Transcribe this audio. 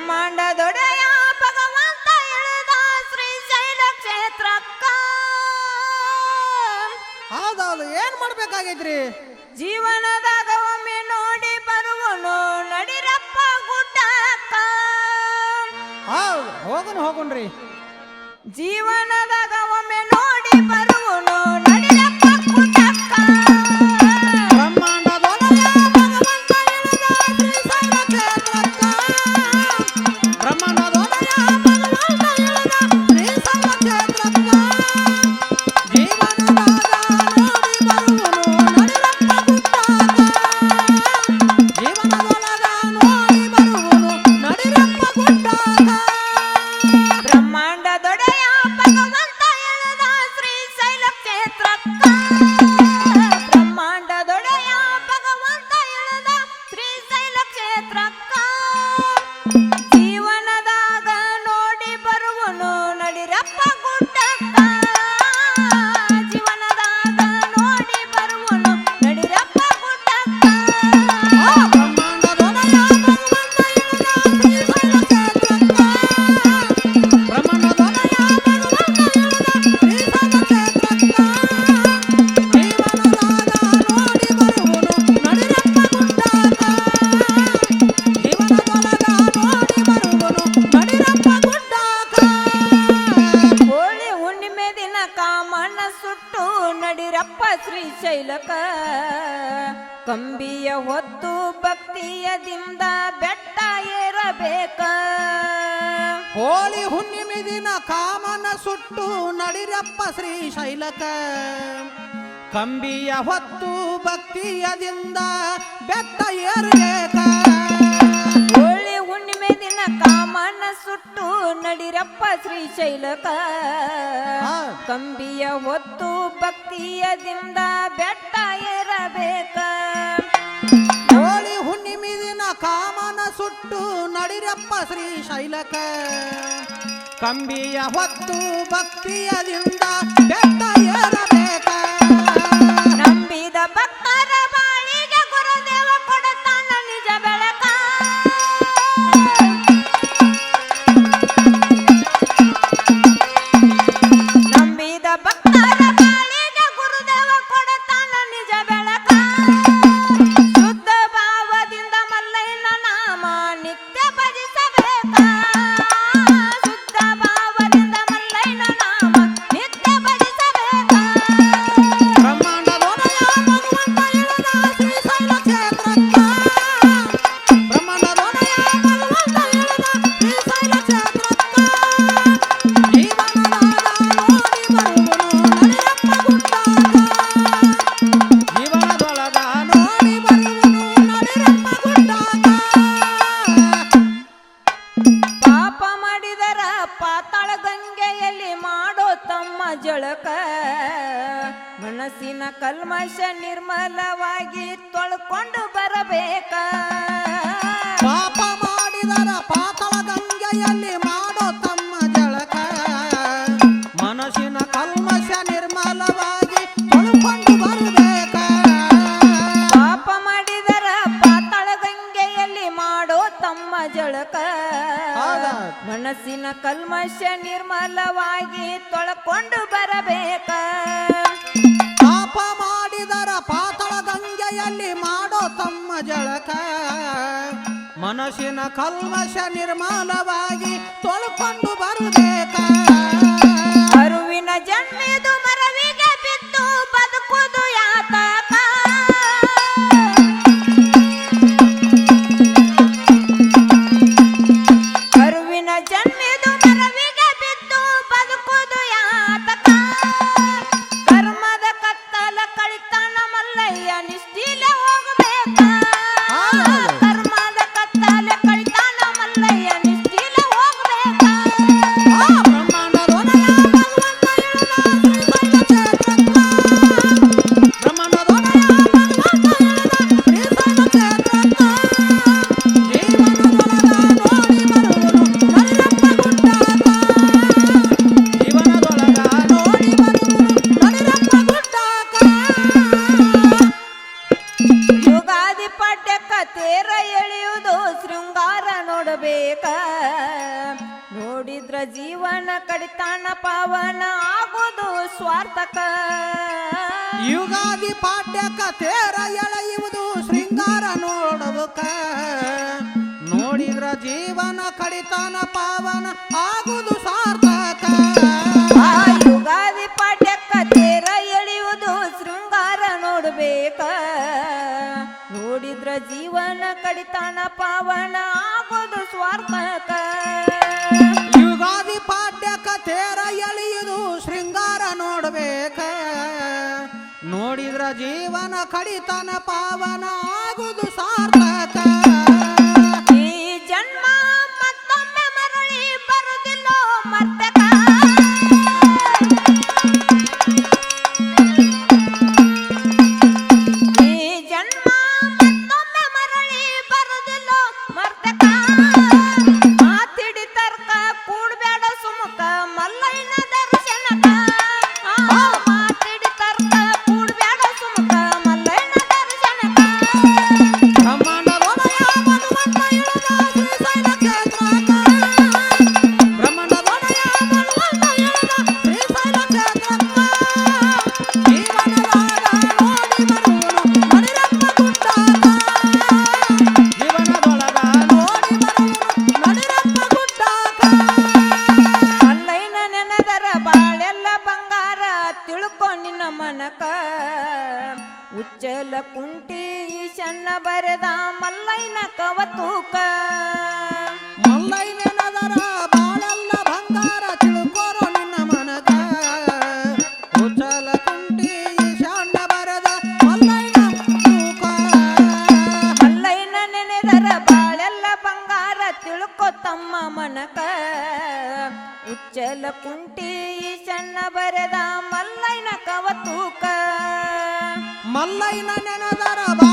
ಬ್ರಹ್ಮಾಂಡ ದೊಡೆಯ ಭಗವಂತ ಇಳಿದ ಶ್ರೀಶೈಲ ಕ್ಷೇತ್ರಕ್ಕ. ಹೌದೌದು ಏನ್ ಮಾಡ್ಬೇಕಾಗೈತ್ರಿ ಜೀವನದಾಗ ಒಮ್ಮೆ ನೋಡಿ ಬರುವನು ನಡಿರಪ್ಪ ಗುಡ್ಡಕ್ಕ. ಹೌದು ಹೋಗುನ್ ಹೋಗುನ್ರಿ. ಜೀವನದಾಗ ಏರಬೇಕ ಹೋಳಿ ಹುಣ್ಣಿಮೆ ದಿನ ಕಾಮನ ಸುಟ್ಟು ನಡಿರಪ್ಪ ಶ್ರೀ ಶೈಲಕ. ಕಂಬಿಯ ಹೊತ್ತು ಭಕ್ತಿಯದಿಂದ ಬೆಟ್ಟ ಏರಬೇಕ. ಹೋಳಿ ಹುಣ್ಣಿಮೆ ದಿನ ಕಾಮನ ಸುಟ್ಟು ನಡಿರಪ್ಪ ಶ್ರೀ ಶೈಲಕ. ಕಂಬಿಯ ಹೊತ್ತು ಭಕ್ತಿಯದಿಂದ ಬೆಟ್ಟ ಏರಬೇಕ. ಹೋಳಿ ಹುಣ್ಣಿಮೆ ದಿನ ಕಾಮನ ಸುಟ್ಟು ನಡಿರಪ್ಪ ಶ್ರೀ ಶೈಲಕ. ಕಂಬಿಯ ಹೊತ್ತು ಭಕ್ತಿಯದಿಂದ ಗಂಗೆಯಲ್ಲಿ ಮಾಡೋ ತಮ್ಮ ಜಳಕ. ಮನಸ್ಸಿನ ಕಲ್ಮಶ ನಿರ್ಮಲವಾಗಿ ತೊಳ್ಕೊಂಡು ಬರಬೇಕ. ಪಾಪ ಮಾಡಿದರ ಪಾತಾಳ ಗಂಗೆಯಲ್ಲಿ ಮಾಡೋ ತಮ್ಮ ಜಳಕ? ಮನಸ್ಸಿನ ಕಲ್ಮಶ ನಿರ್ಮಲವಾಗಿ ತೊಳ್ಕೊಂಡು ಬರಬೇಕ. ಪಾಪ ಮಾಡಿದರ ಪಾತಾಳ ಗಂಗೆಯಲ್ಲಿ ಮಾಡೋ ತಮ್ಮ ಜಳಕ. ಮನಸ್ಸಿನ ಕಲ್ಮಶ ನಿರ್ಮಾಣವಾಗಿ ತೊಳ್ಕೊಂಡು ಬರಬೇಕ? ಅರುವಿನ ಜನ್ಮಿದು ಮಾಡಬೇಕ ನೋಡಿದ್ರ ಜೀವನ ಕಡಿತಾಣ ಪಾವನ ಆಗೋದು ಸ್ವಾರ್ಥಕ. ಯುಗಾದಿ ಪಾಠ್ಯಕ ತೇರ ಎಳೆಯುವುದು ಶೃಂಗಾರ ನೋಡಬೇಕ. ನೋಡಿದ್ರ ಜೀವನ ಕಡಿತಾನ ಪಾವನ ಆಗುದು ಗೆಳೆಯರ ಶೃಂಗಾರ ನೋಡ್ಬೇಕ. ನೋಡಿದ್ರ ಜೀವನ ಕಡಿತನ ಪಾವನ ಆಗುದು ಉಚ್ಚಲ ಕುಂಟಿ ಸಣ್ಣ ಬರೆದ ಮಲ್ಲೈನ ಕವತೂಕ ಮಲ್ಲೈನ ನೆನದರ ಬಾ